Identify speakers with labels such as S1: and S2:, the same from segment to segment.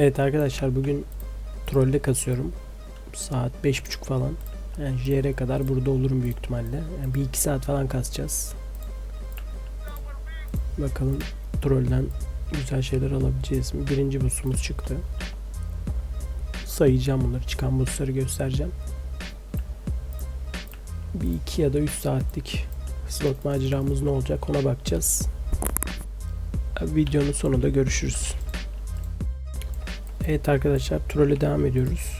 S1: Evet arkadaşlar bugün trolle kasıyorum. Saat 5.30 falan. Yani JR'e kadar burada olurum büyük ihtimalle. Yani bir iki saat falan kasacağız. Bakalım trolden güzel şeyler alabileceğiz mi? Birinci boss'umuz çıktı. Sayacağım bunları. Çıkan boss'ları göstereceğim. Bir iki ya da üç saatlik slot maceramız ne olacak ona bakacağız. Videonun sonunda görüşürüz. Evet arkadaşlar trole devam ediyoruz.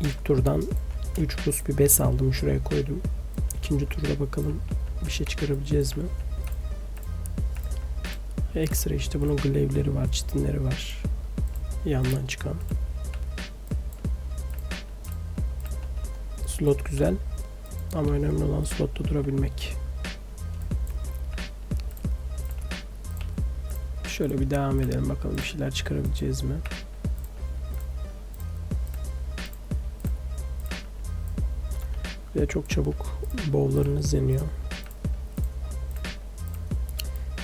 S1: İlk turdan 3 buz bir bes aldım şuraya koydum. İkinci turda bakalım bir şey çıkarabileceğiz mi? Ekstra işte bunun glaive'leri var, çitinleri var. Yandan çıkan. Slot güzel. Ama önemli olan slotta durabilmek. Şöyle bir devam edelim bakalım bir şeyler çıkarabileceğiz mi? Ve çok çabuk bowlarınız yeniyor.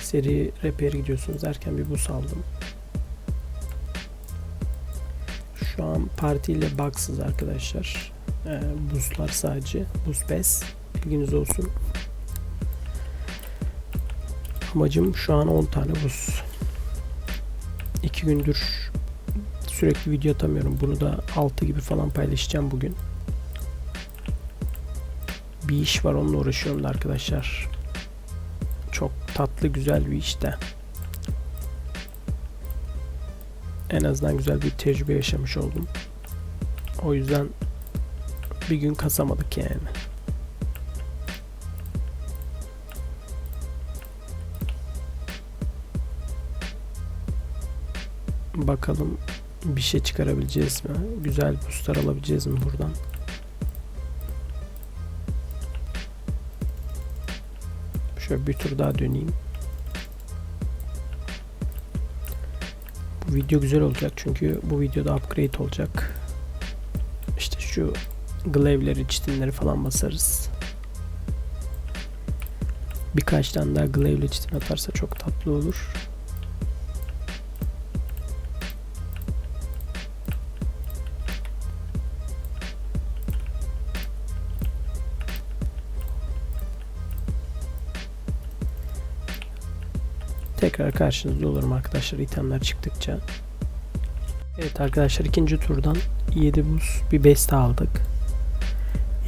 S1: Seri repair gidiyorsunuz derken bir bus aldım. Şu an partiyle baksız arkadaşlar. Ee, buslar sadece. Bus bes. Bilginiz olsun. Amacım şu an 10 tane bus. 2 gündür sürekli video atamıyorum. Bunu da 6 gibi falan paylaşacağım bugün. Bir iş var onunla uğraşıyorum da arkadaşlar. Çok tatlı güzel bir işte. En azından güzel bir tecrübe yaşamış oldum. O yüzden bir gün kasamadık yani. Bakalım bir şey çıkarabileceğiz mi? Güzel boostlar alabileceğiz mi buradan? Şöyle bir tur daha döneyim. Bu video güzel olacak çünkü bu videoda upgrade olacak. İşte şu glaive'leri, çitinleri falan basarız. Birkaç tane daha glaive'li çitin atarsa çok tatlı olur. Tekrar karşınızda olurum arkadaşlar itemler çıktıkça. Evet arkadaşlar ikinci turdan 7 buz bir beste aldık.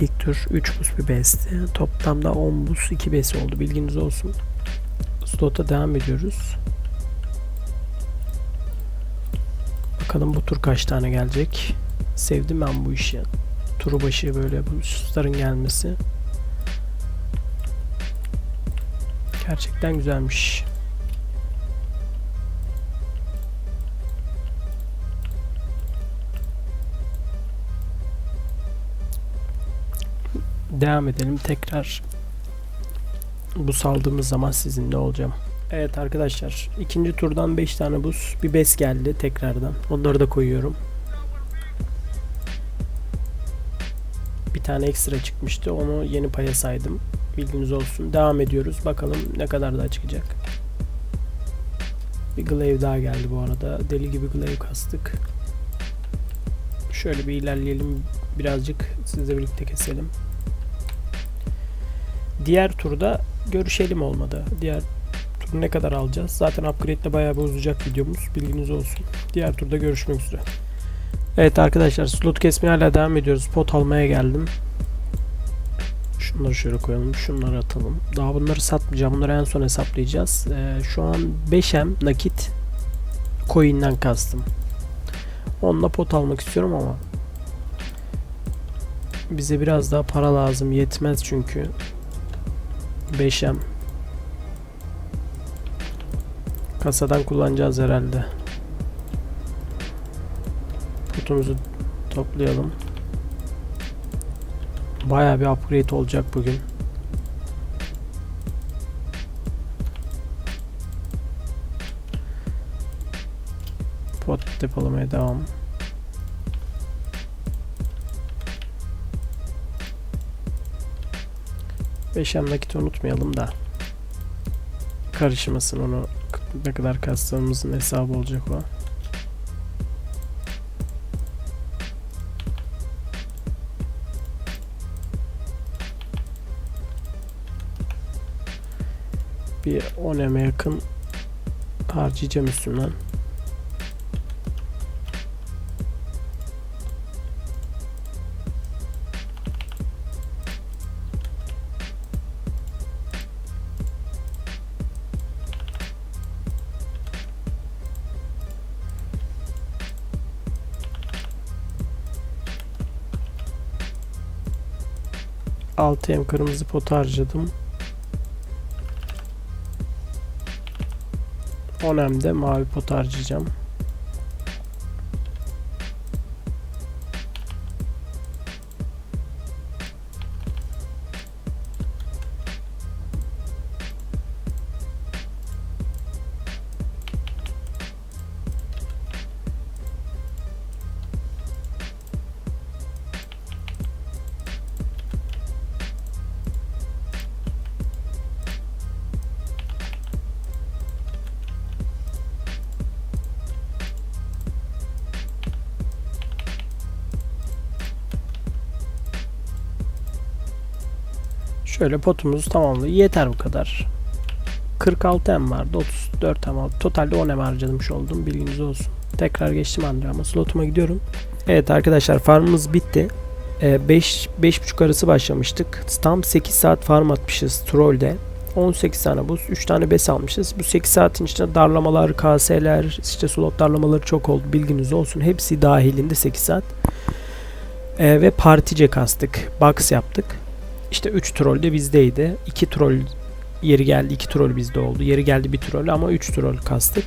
S1: İlk tur 3 buz bir beste. Toplamda 10 buz 2 besi oldu bilginiz olsun. Slot'a devam ediyoruz. Bakalım bu tur kaç tane gelecek. Sevdim ben bu işi. Turu başı böyle bu susların gelmesi. Gerçekten güzelmiş. Devam edelim. Tekrar bu saldığımız zaman sizinle olacağım. Evet arkadaşlar ikinci turdan 5 tane buz bir bes geldi tekrardan. Onları da koyuyorum. Bir tane ekstra çıkmıştı. Onu yeni paya saydım. Bilginiz olsun. Devam ediyoruz. Bakalım ne kadar daha çıkacak. Bir glaive daha geldi bu arada. Deli gibi glaive kastık. Şöyle bir ilerleyelim. Birazcık sizle birlikte keselim. Diğer turda görüşelim olmadı. Diğer tur ne kadar alacağız? Zaten upgrade ile bayağı bir videomuz. Bilginiz olsun. Diğer turda görüşmek üzere. Evet arkadaşlar slot kesmeye hala devam ediyoruz. Pot almaya geldim. Şunları şöyle koyalım. Şunları atalım. Daha bunları satmayacağım. Bunları en son hesaplayacağız. Ee, şu an 5M nakit coin'den kastım. Onunla pot almak istiyorum ama bize biraz daha para lazım. Yetmez çünkü. 5M Kasadan kullanacağız herhalde. Putumuzu toplayalım. Baya bir upgrade olacak bugün. Pot depolamaya devam. 5M nakit unutmayalım da. Karışmasın onu ne kadar kastığımızın hesabı olacak o. Bir 10 yakın harcayacağım üstümden. 6M kırmızı pot harcadım. 10M de mavi pot harcayacağım. Şöyle potumuzu tamamladı. Yeter bu kadar. 46 em vardı. 34 em aldı. Totalde 10 em harcamış oldum. Bilginiz olsun. Tekrar geçtim ama slotuma gidiyorum. Evet arkadaşlar farmımız bitti. 5 ee, 5.5 arası başlamıştık. Tam 8 saat farm atmışız trollde. 18 tane buz, 3 tane bes almışız. Bu 8 saatin içinde darlamalar, KS'ler, işte slot darlamaları çok oldu. Bilginiz olsun. Hepsi dahilinde 8 saat. Ee, ve partice kastık. Box yaptık. İşte 3 troll de bizdeydi. 2 troll yeri geldi 2 troll bizde oldu. Yeri geldi bir troll ama 3 troll kastık.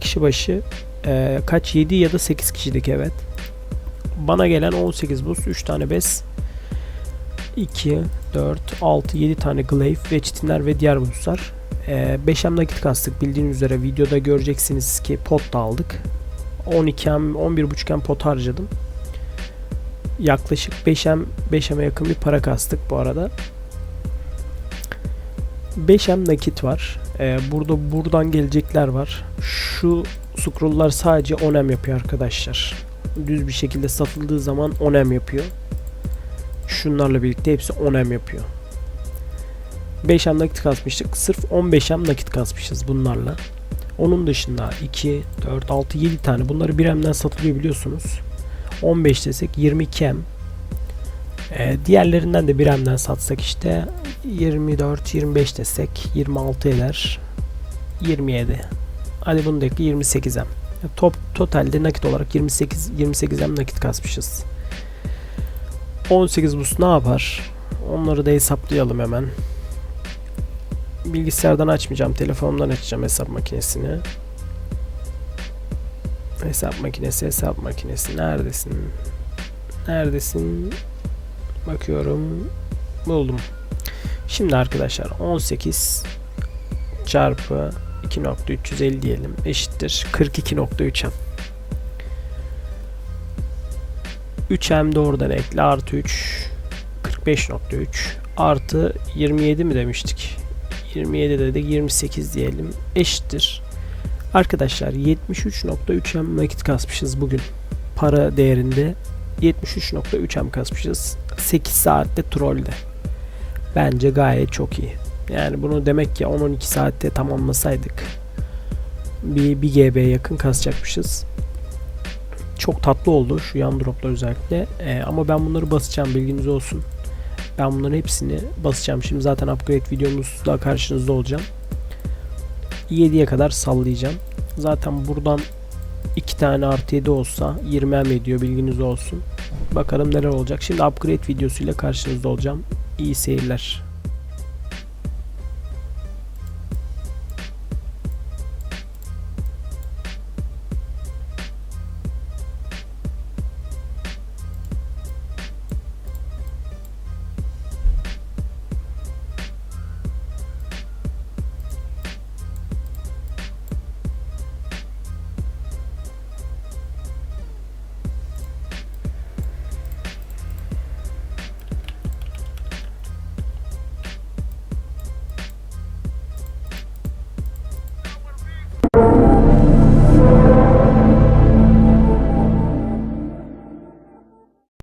S1: Kişi başı e, kaç 7 ya da 8 kişilik evet. Bana gelen 18 buz, 3 tane bes, 2, 4, 6, 7 tane glaive ve çitinler ve diğer buzlar. E, 5M nakit kastık bildiğiniz üzere videoda göreceksiniz ki pot da aldık. 12M, 11.5M pot harcadım yaklaşık 5M 5M'e yakın bir para kastık bu arada. 5M nakit var. Ee, burada buradan gelecekler var. Şu scrolllar sadece 10M yapıyor arkadaşlar. Düz bir şekilde satıldığı zaman 10M yapıyor. Şunlarla birlikte hepsi 10M yapıyor. 5M nakit kasmıştık. Sırf 15M nakit kasmışız bunlarla. Onun dışında 2, 4, 6, 7 tane bunları 1M'den satılıyor biliyorsunuz. 15 desek 22 M. Ee, diğerlerinden de bir M'den satsak işte 24 25 desek 26 eder. 27. Hadi bunu da ekle 28 M. Top, totalde nakit olarak 28 28 M nakit kasmışız. 18 bus ne yapar? Onları da hesaplayalım hemen. Bilgisayardan açmayacağım. Telefonumdan açacağım hesap makinesini. Hesap makinesi, hesap makinesi. Neredesin? Neredesin? Bakıyorum. Buldum. Şimdi arkadaşlar 18 çarpı 2.350 diyelim eşittir 42.3m. 3m de oradan ekle artı 3 45.3 artı 27 mi demiştik? 27 dedik 28 diyelim eşittir Arkadaşlar 73.3M nakit kasmışız bugün. Para değerinde 73.3M kasmışız. 8 saatte trollde. Bence gayet çok iyi. Yani bunu demek ki 10-12 saatte tamamlasaydık bir, bir GB yakın kasacakmışız. Çok tatlı oldu şu yan droplar özellikle. Ee, ama ben bunları basacağım bilginiz olsun. Ben bunların hepsini basacağım. Şimdi zaten upgrade videomuzda karşınızda olacağım. 7'ye kadar sallayacağım. Zaten buradan 2 tane artı 7 olsa 20 em ediyor bilginiz olsun. Bakalım neler olacak. Şimdi upgrade videosuyla karşınızda olacağım. İyi seyirler.